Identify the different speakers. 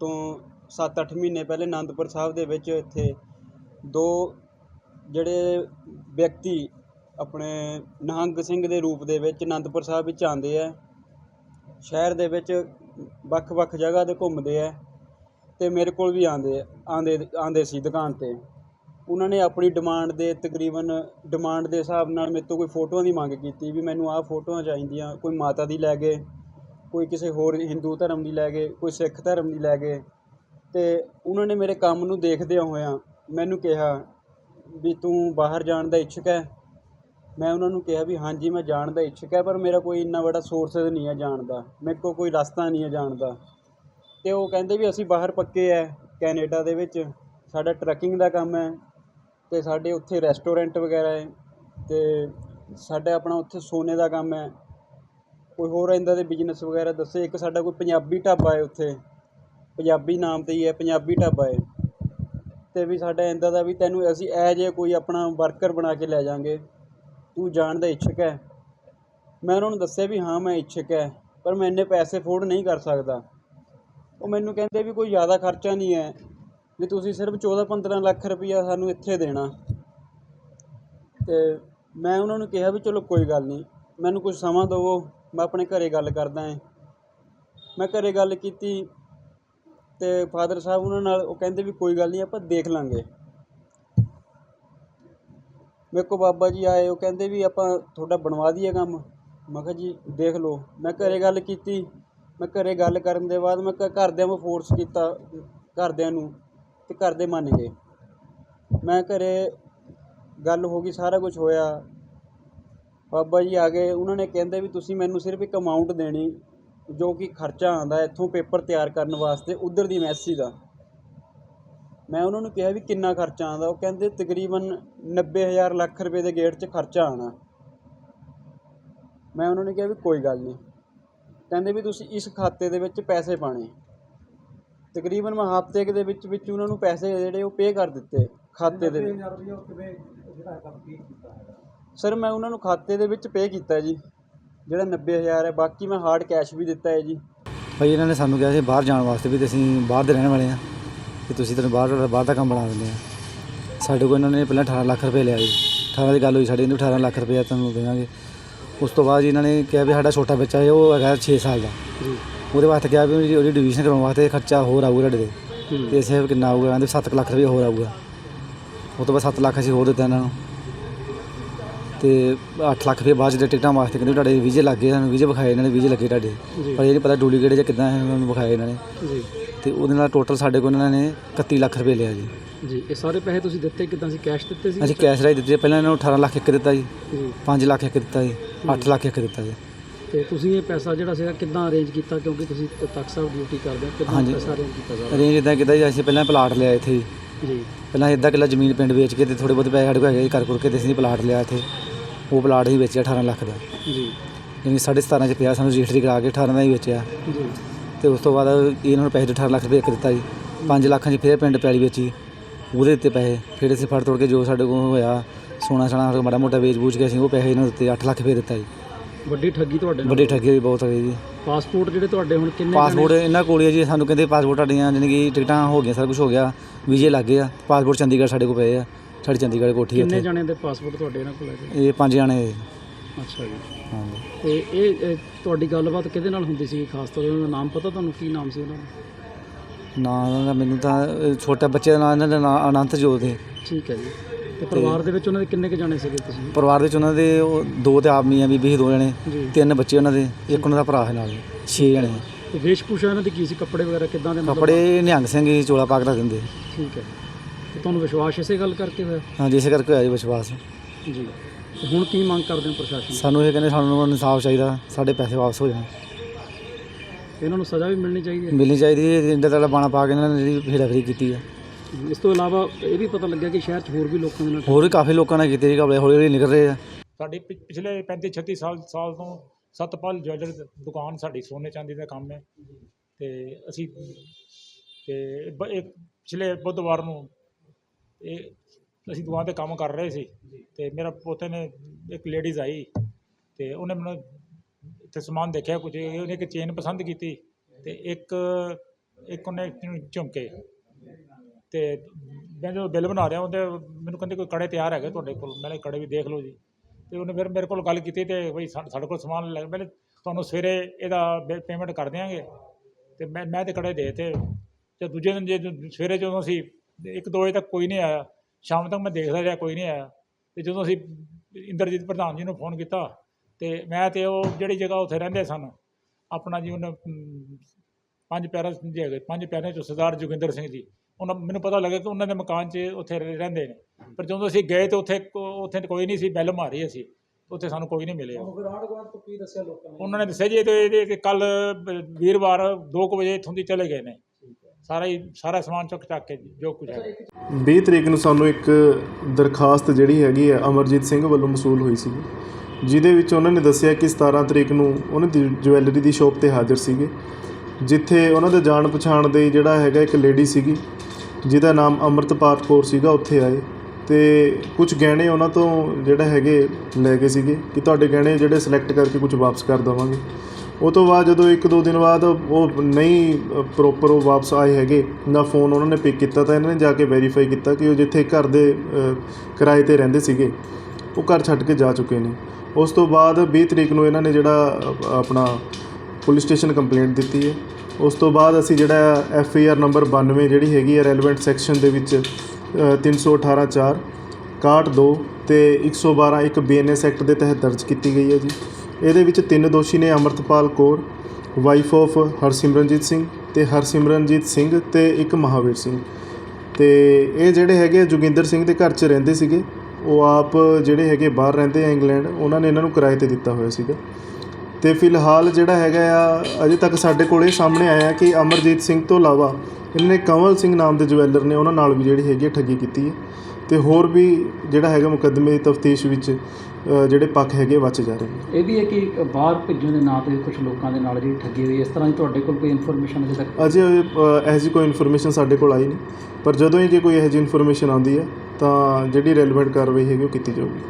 Speaker 1: ਤੋਂ 7-8 ਮਹੀਨੇ ਪਹਿਲੇ ਅਨੰਦਪੁਰ ਸਾਹਿਬ ਦੇ ਵਿੱਚ ਇੱਥੇ ਦੋ ਜਿਹੜੇ ਵਿਅਕਤੀ ਆਪਣੇ ਨਿਹੰਗ ਸਿੰਘ ਦੇ ਰੂਪ ਦੇ ਵਿੱਚ ਅਨੰਦਪੁਰ ਸਾਹਿਬ ਵਿੱਚ ਆਉਂਦੇ ਹੈ ਸ਼ਹਿਰ ਦੇ ਵਿੱਚ ਵੱਖ-ਵੱਖ ਜਗ੍ਹਾ ਤੇ ਘੁੰਮਦੇ ਹੈ ਅਤੇ ਮੇਰੇ ਕੋਲ ਵੀ ਆਉਂਦੇ ਆਉਂਦੇ ਆਉਂਦੇ ਸੀ ਦੁਕਾਨ ਤੇ। ਉਹਨਾਂ ਨੇ ਆਪਣੀ ਡਿਮਾਂਡ ਦੇ ਤਕਰੀਬਨ ਡਿਮਾਂਡ ਦੇ ਹਿਸਾਬ ਨਾਲ ਮੇਰੇ ਤੋਂ ਕੋਈ ਫੋਟੋਆਂ ਦੀ ਮੰਗ ਕੀਤੀ ਵੀ ਮੈਨੂੰ ਆਹ ਫੋਟੋਆਂ ਚਾਹੀਦੀਆਂ, ਕੋਈ ਮਾਤਾ ਦੀ ਲੈ ਗਏ ਕੋਈ ਕਿਸੇ ਹੋਰ ਹਿੰਦੂ ਧਰਮ ਦੀ ਲੈ ਗਏ, ਕੋਈ ਸਿੱਖ ਧਰਮ ਦੀ ਲੈ ਗਏ ਅਤੇ ਉਹਨਾਂ ਨੇ ਮੇਰੇ ਕੰਮ ਨੂੰ ਦੇਖਦਿਆਂ ਹੋਇਆਂ ਮੈਨੂੰ ਕਿਹਾ ਵੀ ਤੂੰ ਬਾਹਰ ਜਾਣ ਦਾ ਇੱਛੁਕ ਹੈ। ਮੈਂ ਉਹਨਾਂ ਨੂੰ ਕਿਹਾ ਵੀ ਹਾਂਜੀ, ਮੈਂ ਜਾਣ ਦਾ ਇੱਛੁਕ ਹੈ, ਪਰ ਮੇਰਾ ਕੋਈ ਇੰਨਾ ਵੱਡਾ ਸੋਰਸ ਨਹੀਂ ਹੈ ਜਾਣ ਦਾ, ਮੇਰੇ ਕੋਲ ਕੋਈ ਰਸਤਾ ਨਹੀਂ ਹੈ ਜਾਣ ਦਾ। ਤੇ ਉਹ ਕਹਿੰਦੇ ਵੀ ਅਸੀਂ ਬਾਹਰ ਪੱਕੇ ਹੈ ਕੈਨੇਡਾ ਦੇ ਵਿੱਚ, ਸਾਡਾ ਟਰੈਕਿੰਗ ਦਾ ਕੰਮ ਹੈ ਅਤੇ ਸਾਡੇ ਉੱਥੇ ਰੈਸਟੋਰੈਂਟ ਵਗੈਰਾ ਹੈ ਅਤੇ ਸਾਡਾ ਆਪਣਾ ਉੱਥੇ ਸੋਨੇ ਦਾ ਕੰਮ ਹੈ ਕੋਈ ਹੋਰ ਇੱਦਾਂ ਦੇ ਬਿਜ਼ਨਸ ਵਗੈਰਾ ਦੱਸੇ। ਇੱਕ ਸਾਡਾ ਕੋਈ ਪੰਜਾਬੀ ਢਾਬਾ ਹੈ ਉੱਥੇ। ਪੰਜਾਬੀ ਨਾਮ ਤੇ ਹੀ ਹੈ, ਪੰਜਾਬੀ ਢਾਬਾ ਹੈ। ਅਤੇ ਵੀ ਸਾਡਾ ਇੱਦਾਂ ਦਾ ਵੀ ਤੈਨੂੰ, ਅਸੀਂ ਐਜ਼ ਏ ਕੋਈ ਆਪਣਾ ਵਰਕਰ ਬਣਾ ਕੇ ਲੈ ਜਾਂਗੇ, ਤੂੰ ਜਾਣ ਦਾ ਇੱਛੁਕ ਹੈ। ਮੈਂ ਉਹਨਾਂ ਨੂੰ ਦੱਸਿਆ ਵੀ ਹਾਂ, ਮੈਂ ਇੱਛੁਕ ਹੈ, ਪਰ ਮੈਂ ਇੰਨੇ ਪੈਸੇ ਅਫੋਰਡ ਨਹੀਂ ਕਰ ਸਕਦਾ। ਉਹ ਮੈਨੂੰ ਕਹਿੰਦੇ ਵੀ ਕੋਈ ਜ਼ਿਆਦਾ ਖਰਚਾ ਨਹੀਂ ਹੈ, ਵੀ ਤੁਸੀਂ ਸਿਰਫ 14-15 ਲੱਖ ਰੁਪਈਆ ਸਾਨੂੰ ਇੱਥੇ ਦੇਣਾ। ਅਤੇ ਮੈਂ ਉਹਨਾਂ ਨੂੰ ਕਿਹਾ ਵੀ ਚਲੋ ਕੋਈ ਗੱਲ ਨਹੀਂ, ਮੈਨੂੰ ਕੁਝ ਸਮਾਂ ਦਿਓ ਮੈਂ ਆਪਣੇ ਘਰ ਗੱਲ ਕਰਦਾ ਹਾਂ। ਮੈਂ ਘਰ ਗੱਲ ਕੀਤੀ ਅਤੇ ਫਾਦਰ ਸਾਹਿਬ ਉਹਨਾਂ ਨਾਲ ਉਹ ਕਹਿੰਦੇ ਵੀ ਕੋਈ ਗੱਲ ਨਹੀਂ, ਆਪਾਂ ਦੇਖ ਲਵਾਂਗੇ ਮੇਰੇ ਕੋਲ ਬਾਬਾ ਜੀ ਆਏ, ਉਹ ਕਹਿੰਦੇ ਵੀ ਆਪਾਂ ਤੁਹਾਡਾ ਬਣਵਾ ਦਈਏ ਕੰਮ। ਮੈਂ ਕਿਹਾ ਜੀ, ਦੇਖ ਲਓ। ਮੈਂ ਘਰ ਗੱਲ ਕੀਤੀ। ਮੈਂ ਘਰ ਗੱਲ ਕਰਨ ਦੇ ਬਾਅਦ ਮੈਂ ਘਰਦਿਆਂ ਨੂੰ ਫੋਰਸ ਕੀਤਾ, ਘਰਦਿਆਂ ਨੂੰ ਤੇ ਘਰਦੇ ਮੰਨ ਗਏ। ਮੈਂ ਘਰ ਗੱਲ ਹੋ ਗਈ, ਸਾਰਾ ਕੁਝ ਹੋਇਆ। ਬਾਬਾ ਜੀ ਆ ਗਏ। ਉਹਨਾਂ ਨੇ ਕਹਿੰਦੇ ਵੀ ਤੁਸੀਂ ਮੈਨੂੰ ਸਿਰਫ ਇੱਕ ਅਮਾਊਂਟ ਦੇਣੀ, ਜੋ ਕਿ ਖਰਚਾ ਆਉਂਦਾ ਇੱਥੋਂ ਪੇਪਰ ਤਿਆਰ ਕਰਨ ਵਾਸਤੇ ਉਧਰ ਦੀ ਮੈਸੀ ਦਾ। ਮੈਂ ਉਹਨਾਂ ਨੂੰ ਕਿਹਾ ਵੀ ਕਿੰਨਾ ਖਰਚਾ ਆਉਂਦਾ? ਉਹ ਕਹਿੰਦੇ ਤਕਰੀਬਨ 90000 ਲੱਖ ਰੁਪਏ ਦੇ ਗੇਟ 'ਚ ਖਰਚਾ ਆਣਾ ਮੈਂ ਉਹਨਾਂ ਨੂੰ ਕਿਹਾ ਵੀ ਕੋਈ ਗੱਲ ਨਹੀਂ। ਕਹਿੰਦੇ ਵੀ ਤੁਸੀਂ ਇਸ ਖਾਤੇ ਦੇ ਵਿੱਚ ਪੈਸੇ ਪਾਣੇ ਤਕਰੀਬਨ ਮੈਂ ਹਫ਼ਤੇ ਦੇ ਵਿੱਚ ਵਿੱਚ ਉਹਨਾਂ ਨੂੰ ਪੈਸੇ ਜਿਹੜੇ ਉਹ ਪੇ ਕਰ ਦਿੱਤੇ, ਖਾਤੇ ਦੇ ਵਿੱਚ। ਸਰ ਮੈਂ ਉਹਨਾਂ ਨੂੰ ਖਾਤੇ ਦੇ ਵਿੱਚ ਪੇ ਕੀਤਾ ਜੀ ਜਿਹੜਾ 90000 ਹੈ। ਬਾਕੀ ਮੈਂ ਹਾਰਡ ਕੈਸ਼ ਵੀ ਦਿੱਤਾ ਹੈ ਜੀ।
Speaker 2: ਭਾਈ ਇਹਨਾਂ ਨੇ ਸਾਨੂੰ ਕਿਹਾ ਸੀ ਬਾਹਰ ਜਾਣ ਵਾਸਤੇ ਵੀ ਤੇ ਅਸੀਂ ਬਾਹਰ ਦੇ ਰਹਿਣ ਵਾਲੇ ਆ ਕਿ ਤੁਸੀਂ ਤੈਨੂੰ ਬਾਹਰ ਬਾਹਰ ਦਾ ਕੰਮ ਬਣਾ ਦਿੰਦੇ ਆ ਸਾਡੇ ਕੋਲ ਇਹਨਾਂ ਨੇ ਪਹਿਲਾਂ 18 ਲੱਖ ਰੁਪਏ ਲਿਆ ਜੀ। 18 ਦੀ ਗੱਲ ਹੋਈ ਸਾਡੇ ਨੂੰ 18 ਲੱਖ ਰੁਪਏ ਤੁਹਾਨੂੰ ਦੇਵਾਂਗੇ। ਉਸ ਤੋਂ ਬਾਅਦ ਜੀ ਇਹਨਾਂ ਨੇ ਕਿਹਾ ਵੀ ਸਾਡਾ ਛੋਟਾ ਬੱਚਾ ਹੈ ਉਹ ਹੈਗਾ 6 ਸਾਲ ਦਾ।
Speaker 1: ਜੀ।
Speaker 2: ਉਹਦੇ ਵਾਸਤੇ ਕਿਹਾ ਵੀ ਉਹਦੀ ਡਿਵੀਜ਼ਨ ਕਰਾਉਣ ਵਾਸਤੇ ਖਰਚਾ ਹੋਰ ਆਊਗਾ ਤੁਹਾਡੇ ਤੇ। ਤੇ ਇਸੇ ਕਿੰਨਾ ਆਊਗਾ ਕਹਿੰਦੇ 7 ਲੱਖ ਰੁਪਏ ਹੋਰ ਆਊਗਾ। ਉਹ ਤੋਂ ਬਾਅਦ 7 ਲੱਖ ਅਸੀਂ ਹੋਰ ਦਿੱਤਾ ਇਹਨਾਂ ਨੂੰ। ਤੇ 8 ਲੱਖ ਰੁਪਏ ਬਾਅਦ 'ਚ ਦੇ ਟਿਕਟਾਂ ਵਾਸਤੇ ਕਹਿੰਦੇ ਤੁਹਾਡੇ ਵੀਜ਼ੇ ਲੱਗੇ ਸਾਨੂੰ ਵੀਜ਼ੇ ਵਿਖਾਏ ਇਹਨਾਂ ਨੇ ਵੀਜ਼ੇ ਲੱਗੇ ਤੁਹਾਡੇ। ਪਰ ਇਹ ਨਹੀਂ ਪਤਾ ਡੁਪਲੀਕੇਟ ਜਾਂ ਕਿੱਦਾਂ ਹੈ ਉਹਨਾਂ ਨੂੰ ਵਿਖਾਏ ਇਹਨਾਂ ਨੇ।
Speaker 3: ਜੀ।
Speaker 2: ਤੇ ਉਹਦੇ ਨਾਲ ਟੋਟਲ ਸਾਡੇ ਕੋਲ ਇਹਨਾਂ ਨੇ 31 ਲੱਖ ਰੁਪਏ ਲਿਆ ਜੀ।
Speaker 3: ਜੀ ਇਹ ਸਾਰੇ ਪੈਸੇ ਤੁਸੀਂ ਦਿੱਤੇ ਕਿਦਾਂ ਸੀ? ਕੈਸ਼ ਦਿੱਤੇ ਸੀ?
Speaker 2: ਅਸੀਂ ਕੈਸ਼ ਰਾਈ ਦਿੱਤੇ ਪਹਿਲਾਂ ਇਹਨਾਂ ਨੂੰ 18 ਲੱਖ ਇੱਕ ਦਿੱਤਾ ਜੀ।
Speaker 3: ਜੀ।
Speaker 2: 5 ਲੱਖ ਇੱਕ ਦਿੱਤਾ ਜੀ। 8 ਲੱਖ ਇੱਕ ਦਿੱਤਾ ਜੀ।
Speaker 3: ਤੇ ਤੁਸੀਂ ਇਹ ਪੈਸਾ ਜਿਹੜਾ ਸੀਗਾ ਕਿੱਦਾਂ ਅਰੇਂਜ ਕੀਤਾ? ਕਿਉਂਕਿ ਤੁਸੀਂ ਤਖਤ ਸਾਹਿਬ ਡਿਊਟੀ ਕਰਦੇ ਹੋ ਕਿੱਦਾਂ
Speaker 2: ਹਾਂਜੀ।
Speaker 3: ਪੈਸਾ ਅਰੇਂਜ ਕੀਤਾ ਸਾਰਾ?
Speaker 2: ਅਰੇਂਜ ਇਦਾਂ ਕੀਤਾ ਜੀ ਅਸੀਂ ਪਹਿਲਾਂ ਪਲਾਟ ਲਿਆ ਇੱਥੇ ਜੀ।
Speaker 3: ਜੀ।
Speaker 2: ਪਹਿਲਾਂ ਅੱਧਾ ਕਿੱਲਾ ਜ਼ਮੀਨ ਪਿੰਡ ਵੇਚ ਕੇ ਤੇ ਥੋੜੇ ਬਹੁਤ ਪੈਸੇ ਸਾਡੇ ਕੋਲ ਹੈਗੇ ਸੀ ਕਰ ਕੁਰ ਕੇ ਤੇ ਅਸੀਂ ਪਲਾਟ ਲਿਆ ਇੱਥੇ। ਉਹ ਪਲਾਟ ਹੀ ਵੇਚਿਆ 18 ਲੱਖ ਦਾ।
Speaker 3: ਜੀ।
Speaker 2: ਯਾਨੀ 17.5 ਚ ਪਿਆ ਸਾਨੂੰ ਰਜਿਸਟਰੀ ਕਰਾ ਕੇ 18 ਦਾ ਹੀ ਵੇਚਿਆ।
Speaker 3: ਜੀ।
Speaker 2: ਤੇ ਉਸ ਤੋਂ ਬਾਅਦ ਇਹਨਾਂ ਨੂੰ ਪੈਸੇ 18 ਲੱਖ ਰੁਪਏ ਇੱਕ ਦਿੱਤਾ ਜੀ। 5 ਲੱਖਾਂ 'ਚ ਫਿਰ ਪਿੰਡ ਪੈਲੀ ਵੇਚੀ। ਉਹਦੇ ਦਿੱਤੇ ਪੈਸੇ ਫਿਰ ਅਸੀਂ ਫੜ ਤੋੜ ਕੇ ਜੋ ਸਾਡੇ ਕੋਲ ਹੋਇਆ ਸੋਨਾ ਕੋਲ ਮਾੜਾ ਮੋਟਾ ਵੇਚ ਬੂਝ ਕੇ ਅਸੀਂ ਉਹ ਪੈਸੇ ਇਹਨਾਂ ਨੂੰ ਦਿੱਤੇ 8 ਲੱਖ ਰੁਪਏ ਦਿੱਤਾ ਜੀ।
Speaker 3: ਵੱਡੀ ਠੱਗੀ ਤੁਹਾਡੇ ਨਾਲ
Speaker 2: ਵੱਡੀ ਠੱਗੀ ਹੋਈ ਬਹੁਤ ਹੋਈ ਜੀ।
Speaker 3: ਪਾਸਪੋਰਟ ਜਿਹੜੇ ਤੁਹਾਡੇ ਹੁਣ ਕਿੰਨੇ
Speaker 2: ਪਾਸਪੋਰਟ ਇਹਨਾਂ ਕੋਲ ਹੀ ਜੀ। ਸਾਨੂੰ ਕਹਿੰਦੇ ਪਾਸਪੋਰਟ ਤੁਹਾਡੀਆਂ ਜਾਣੀ ਕਿ ਟਿਕਟਾਂ ਹੋ ਗਈਆਂ ਸਾਰਾ ਕੁਝ ਹੋ ਗਿਆ। ਵੀਜ਼ੇ ਲੱਗ ਗਏ ਆ। ਪਾਸਪੋਰਟ ਚੰਡੀਗੜ੍ਹ ਸਾਡੇ ਕੋਲ ਪਏ ਆ। ਸਾਡੀ ਚੰਡੀਗੜ੍ਹ ਕੋਠੀ ਹੈ
Speaker 3: ਕਿੰਨੇ ਜਣੇ ਦੇ ਪਾਸਪੋਰਟ ਤੁਹਾਡੇ ਇਹਨਾਂ ਕੋਲ ਹੈ
Speaker 2: ਇਹ ਪੰਜ ਜਾਣੇ
Speaker 3: ਅੱਛਾ ਜੀ।
Speaker 2: ਹਾਂਜੀ।
Speaker 3: ਤੇ ਇਹ ਇਹ ਤੁਹਾਡੀ ਗੱਲਬਾਤ ਕਿਹਦੇ ਨਾਲ ਹੁੰਦੀ ਸੀ? ਖਾਸ ਤੌਰ ਤੇ ਉਹਨਾਂ ਦਾ ਨਾਮ ਪਤਾ ਤੁਹਾਨੂੰ? ਕੀ ਨਾਮ ਸੀ ਉਹਨਾਂ ਦਾ?
Speaker 2: ਨਾਂ ਦਾ ਮੈਨੂੰ ਤਾਂ ਅਹ, ਛੋਟਾ ਬੱਚੇ ਦਾ ਨਾਂ ਇਹਨਾਂ ਦਾ ਨਾਂ ਅਨੰਤ ਜੋਤ ਹੈ।
Speaker 3: ਠੀਕ ਹੈ ਜੀ। ਤੇ ਪਰਿਵਾਰ ਦੇ ਵਿੱਚ ਉਹਨਾਂ ਦੇ ਕਿੰਨੇ ਕੁ ਜਾਣੇ ਸੀਗੇ ਤੁਸੀਂ?
Speaker 2: ਪਰਿਵਾਰ ਵਿੱਚ ਉਹਨਾਂ ਦੇ ਉਹ ਦੋ ਤੇ ਆਪ ਮੀਆਂ ਬੀਬੀ ਸੀ ਦੋ ਜਣੇ।
Speaker 3: ਜੀ।
Speaker 2: ਤਿੰਨ ਬੱਚੇ ਉਹਨਾਂ ਦੇ ਇੱਕ ਉਹਨਾਂ ਦਾ ਭਰਾ ਹੈ ਨਾਲ। ਛੇ ਜਣੇ।
Speaker 3: ਤੇ ਵੇਸ਼ਭੂਸ਼ਾ ਇਹਨਾਂ ਦੀ ਕੀ ਸੀ? ਕੱਪੜੇ ਵਗੈਰਾ ਕਿੱਦਾਂ ਦੇ ਮਤਲਬ
Speaker 2: ਕੱਪੜੇ ਨਿਹੰਗ ਸਿੰਘ ਹੀ ਚੋਲਾ ਪਾ ਕੇ ਰੱਖ ਦਿੰਦੇ।
Speaker 3: ਠੀਕ ਹੈ। ਤੇ ਤੁਹਾਨੂੰ ਵਿਸ਼ਵਾਸ ਇਸੇ ਗੱਲ ਕਰਕੇ ਹੋਇਆ?
Speaker 2: ਹਾਂਜੀ ਇਸੇ ਕਰਕੇ ਹੋਇਆ ਜੀ ਵਿਸ਼ਵਾਸ।
Speaker 3: ਜੀ। ਤੇ ਹੁਣ ਕੀ ਮੰਗ ਕਰਦੇ ਹੋ ਪ੍ਰਸ਼ਾਸਨ ਤੋਂ?
Speaker 2: ਸਾਨੂੰ ਇਹ ਕਹਿੰਦੇ ਸਾਨੂੰ ਇਨਸਾਫ ਚਾਹੀਦਾ ਸਾਡੇ ਪੈਸੇ ਵਾਪਸ ਹੋ ਜਾਣ।
Speaker 3: ਇਹਨਾਂ ਨੂੰ ਸਜ਼ਾ ਵੀ ਮਿਲਣੀ ਚਾਹੀਦੀ ਹੈ?
Speaker 2: ਮਿਲਣੀ ਚਾਹੀਦੀ ਹੈ ਇੰਦਾ ਤੜਾ ਬਾਣਾ ਪਾ ਕੇ ਇਹਨਾਂ ਨੇ ਜਿਹੜੀ ਹੇਰਾਫੇਰੀ ਕੀਤੀ ਹੈ।
Speaker 3: ਇਸ ਤੋਂ ਇਲਾਵਾ ਇਹ ਵੀ ਪਤਾ ਲੱਗਿਆ ਕਿ ਸ਼ਹਿਰ 'ਚ ਹੋਰ ਵੀ ਲੋਕਾਂ ਦੇ ਨਾਲ
Speaker 2: ਹੋਰ ਵੀ ਕਾਫੀ ਲੋਕਾਂ ਨੇ ਕੀਤੀ ਜੀ ਘਬਲੇ ਹੌਲੀ ਹੌਲੀ ਨਿਕਲ ਰਹੇ ਆ।
Speaker 4: ਸਾਡੀ ਪਿ- ਪਿਛਲੇ 35 36 ਸਾਲ ਸਾਲ ਤੋਂ ਸਤਪਾਲ ਜਵੈਲਰ ਦੁਕਾਨ ਸਾਡੀ ਸੋਨੇ ਚਾਂਦੀ ਦਾ ਕੰਮ ਹੈ। ਤੇ ਅਸੀਂ ਤੇ ਬ- ਇੱਕ ਪਿਛਲੇ ਬੁੱਧਵਾਰ ਨੂੰ ਇਹ ਅਸੀਂ ਦੁਕਾਨ ਤੇ ਕੰਮ ਕਰ ਰਹੇ ਸੀ ਤੇ ਮੇਰਾ ਪੋਤੇ ਨੇ ਇੱਕ ਲੇਡੀਜ਼ ਆਈ ਤੇ ਉਹਨੇ ਮੈਨੂੰ ਇੱਥੇ ਸਮਾਨ ਦੇਖਿਆ ਕੁਝ ਉਹਨੇ ਇੱਕ ਚੇਨ ਪਸੰਦ ਕੀਤੀ ਤੇ ਇੱਕ ਇੱਕ ਉਹਨੇ ਝੁਮਕੇ ਤੇ ਮੈਂ ਜਦੋਂ ਬਿੱਲ ਬਣਾ ਰਿਹਾ ਉਹਦੇ ਮੈਨੂੰ ਕਹਿੰਦੇ ਕੋਈ ਕੜੇ ਤਿਆਰ ਹੈਗੇ ਤੁਹਾਡੇ ਕੋਲ ਮੈਂ ਕਿਹਾ ਕੜੇ ਵੀ ਦੇਖ ਲਓ ਜੀ। ਤੇ ਉਹਨੇ ਫਿਰ ਮੇਰੇ ਕੋਲ ਗੱਲ ਕੀਤੀ ਤੇ ਬਈ ਸਾਡੇ ਕੋਲ ਸਮਾਨ ਲੈ ਮੈਂ ਤੁਹਾਨੂੰ ਸਵੇਰੇ ਇਹਦਾ ਪੇਮੈਂਟ ਕਰ ਦਿਆਂਗੇ। ਤੇ ਮੈਂ ਮੈਂ ਤੇ ਕੜੇ ਦੇ ਤੇ ਤੇ ਦੂਜੇ ਦਿਨ ਜੇ ਸਵੇਰੇ ਜਦੋਂ ਅਸੀਂ ਇੱਕ ਦੋ ਵਜੇ ਤੱਕ ਕੋਈ ਨਹੀਂ ਆਇਆ। ਸ਼ਾਮ ਤੱਕ ਮੈਂ ਦੇਖਦਾ ਰਿਹਾ ਕੋਈ ਨਹੀਂ ਆਇਆ। ਤੇ ਜਦੋਂ ਅਸੀਂ ਇੰਦਰਜੀਤ ਪ੍ਰਧਾਨ ਜੀ ਨੂੰ ਫੋਨ ਕੀਤਾ ਤੇ ਮੈਂ ਤੇ ਉਹ ਜਿਹੜੀ ਜਗ੍ਹਾ ਉੱਥੇ ਰਹਿੰਦੇ ਸਨ ਆਪਣਾ ਜੀ ਉਹਨੇ ਪੰਜ ਪਿਆਰਾ ਜੀ ਹੈਗੇ ਪੰਜ ਪਿਆਰਿਆਂ ਚੋਂ ਸਰਦਾਰ ਜੋਗਿੰਦਰ ਸਿੰਘ ਜੀ। ਉਹਨਾਂ ਮੈਨੂੰ ਪਤਾ ਲੱਗਾ ਕਿ ਉਹਨਾਂ ਦੇ ਮਕਾਨ 'ਚ ਉੱਥੇ ਰਹਿ- ਰਹਿੰਦੇ ਨੇ। ਪਰ ਜਦੋਂ ਅਸੀਂ ਗਏ ਤੇ ਉੱਥੇ ਉੱਥੇ ਕੋਈ ਨਹੀਂ ਸੀ ਬੈਲ ਮਾਰੀ ਅਸੀਂ। ਉੱਥੇ ਸਾਨੂੰ ਕੋਈ ਨਹੀਂ ਮਿਲਿਆ।
Speaker 3: ਤੋਂ
Speaker 4: ਉਹਨਾਂ ਨੇ ਦੱਸਿਆ ਜੀ ਕਿ ਕੱਲ ਵੀਰਵਾਰ 2 ਵਜੇ ਇੱਥੋਂ ਦੀ ਚਲੇ ਗਏ ਨੇ। ਸਾਰਾ ਹੀ ਸਾਰਾ ਸਮਾਨ ਚੁੱਕ ਚੱਕ ਕੇ ਜੀ, ਜੋ ਕੁਝ ਹੈ।
Speaker 5: 20 ਤਰੀਕ ਨੂੰ ਸਾਨੂੰ ਇੱਕ ਦਰਖਾਸਤ ਜਿਹੜੀ ਹੈਗੀ ਹੈ ਅਮਰਜੀਤ ਸਿੰਘ ਵੱਲੋਂ ਮਸੂਲ ਹੋਈ ਸੀ ਜਿਹਦੇ ਵਿੱਚ ਉਹਨਾਂ ਨੇ ਦੱਸਿਆ ਕਿ 17 ਤਰੀਕ ਨੂੰ ਉਹਨਾਂ ਦੀ ਜਵੈਲਰੀ ਦੀ ਸ਼ੋਪ ਤੇ ਹਾਜ਼ਰ ਸੀਗੇ। ਜਿੱਥੇ ਉਹਨਾਂ ਦੇ ਜਾਣ ਪਛਾਣ ਦੇ ਜਿਹੜਾ ਹੈਗਾ ਇੱਕ ਲੇਡੀ ਸੀਗੀ ਜਿਹਦਾ ਨਾਮ ਅੰਮ੍ਰਿਤਪਾਲ ਕੌਰ ਸੀਗਾ ਉੱਥੇ ਆਏ। ਤੇ ਕੁਝ ਗਹਿਣੇ ਉਹਨਾਂ ਤੋਂ ਜਿਹੜਾ ਹੈਗੇ ਲੈ ਗਏ ਸੀਗੇ ਕਿ ਤੁਹਾਡੇ ਗਹਿਣੇ ਜਿਹੜੇ ਸਿਲੈਕਟ ਕਰਕੇ ਕੁਝ ਵਾਪਸ ਕਰ ਦੇਵਾਂਗੇ। ਉਹ ਤੋਂ ਬਾਅਦ ਜਦੋਂ ਇੱਕ ਦੋ ਦਿਨ ਬਾਅਦ ਉਹ ਨਹੀਂ ਪ੍ਰੋਪਰ ਉਹ ਵਾਪਸ ਆਏ ਹੈਗੇ ਨਾ ਫੋਨ ਉਹਨਾਂ ਨੇ ਪਿਕ ਕੀਤਾ ਤਾਂ ਇਹਨਾਂ ਨੇ ਜਾ ਕੇ ਵੈਰੀਫਾਈ ਕੀਤਾ ਕਿ ਉਹ ਜਿੱਥੇ ਘਰ ਦੇ ਕਿਰਾਏ ਤੇ ਰਹਿੰਦੇ ਸੀਗੇ ਉਹ ਘਰ ਛੱਡ ਕੇ ਜਾ ਚੁੱਕੇ ਨੇ। ਉਸ ਤੋਂ ਬਾਅਦ 20 ਤਰੀਕ ਨੂੰ ਇਹਨਾਂ ਨੇ ਜਿਹੜਾ ਆਪਣਾ ਪੁਲਿਸ ਸਟੇਸ਼ਨ ਕੰਪਲੇਂਟ ਦਿੱਤੀ ਹੈ। ਉਸ ਤੋਂ ਬਾਅਦ ਅਸੀਂ ਜਿਹੜਾ ਐਫ ਆਈ ਆਰ ਨੰਬਰ 92 ਜਿਹੜੀ ਹੈਗੀ ਹੈ ਰੈਲੇਵੈਂਟ ਸੈਕਸ਼ਨ ਦੇ ਵਿੱਚ ਅ, 318 4 62 ਤੇ 112 ਇੱਕ ਬੀਐਨਐਸ ਐਕਟ ਦੇ ਤਹਿਤ ਦਰਜ ਕੀਤੀ ਗਈ ਹੈ ਜੀ। ਇਹਦੇ ਵਿੱਚ ਤਿੰਨ ਦੋਸ਼ੀ ਨੇ ਅਮਰਤਪਾਲ ਕੌਰ ਵਾਈਫ ਆਫ ਹਰਸਿਮਰਨਜੀਤ ਸਿੰਘ ਤੇ ਹਰਸਿਮਰਨਜੀਤ ਸਿੰਘ ਤੇ ਇੱਕ ਮਹਾਵੀਰ ਸਿੰਘ। ਤੇ ਇਹ ਜਿਹੜੇ ਹੈਗੇ ਆ ਜੋਗਿੰਦਰ ਸਿੰਘ ਦੇ ਘਰ 'ਚ ਰਹਿੰਦੇ ਸੀਗੇ, ਉਹ ਆਪ ਜਿਹੜੇ ਹੈਗੇ ਬਾਹਰ ਰਹਿੰਦੇ ਆ ਇੰਗਲੈਂਡ, ਉਹਨਾਂ ਨੇ ਇਹਨਾਂ ਨੂੰ ਕਿਰਾਏ ਤੇ ਦਿੱਤਾ ਹੋਇਆ ਸੀਗਾ। ਤੇ ਫਿਲਹਾਲ ਜਿਹੜਾ ਹੈਗਾ ਆ, ਅਜੇ ਤੱਕ ਸਾਡੇ ਕੋਲ ਇਹ ਸਾਹਮਣੇ ਆਇਆ ਕਿ ਅਮਰਜੀਤ ਸਿੰਘ ਤੋਂ ਇਲਾਵਾ ਇਹਨਾਂ ਨੇ ਕੰਵਲ ਸਿੰਘ ਨਾਮ ਦੇ ਜਵੈਲਰ ਨੇ ਉਹਨਾਂ ਨਾਲ ਵੀ ਜਿਹੜੀ ਹੈਗੀ ਆ ਠੱਗੀ ਕੀਤੀ ਹੈ। ਤੇ ਹੋਰ ਵੀ ਜਿਹੜਾ ਹੈਗਾ ਮੁਕੱਦਮੇ ਦੀ ਤਫਤੀਸ਼ ਵਿੱਚ ਜਿਹੜੇ ਪੱਖ ਹੈਗੇ ਬਚ ਜਾ ਰਹੇ ਨੇ।
Speaker 3: ਇਹ ਵੀ ਹੈ ਕਿ ਬਾਹਰ ਭੇਜਣ ਦੇ ਨਾਂ ਤੇ ਕੁਝ ਲੋਕਾਂ ਦੇ ਨਾਲ ਜਿਹੜੀ ਠੱਗੀ ਹੋਈ ਇਸ ਤਰ੍ਹਾਂ ਦੀ ਤੁਹਾਡੇ ਕੋਲ ਕੋਈ ਇਨਫੋਰਮੇਸ਼ਨ ਅਜੇ ਤੱਕ?
Speaker 5: ਅਜੇ ਇਹੋ ਜਿਹੀ ਕੋਈ ਇਨਫੋਰਮੇਸ਼ਨ ਸਾਡੇ ਕੋਲ ਆਈ ਨਹੀਂ। ਪਰ ਜਦੋਂ ਹੀ ਜੇ ਕੋਈ ਇਹੋ ਜਿਹੀ ਇਨਫੋਰਮੇਸ਼ਨ ਆਉਂਦੀ ਹੈ ਤਾਂ ਜਿਹੜੀ ਰੈਲੇਵੈਂਟ ਕਾਰਵਾਈ ਹੈਗੀ ਉਹ ਕੀਤੀ ਜਾਊਗੀ।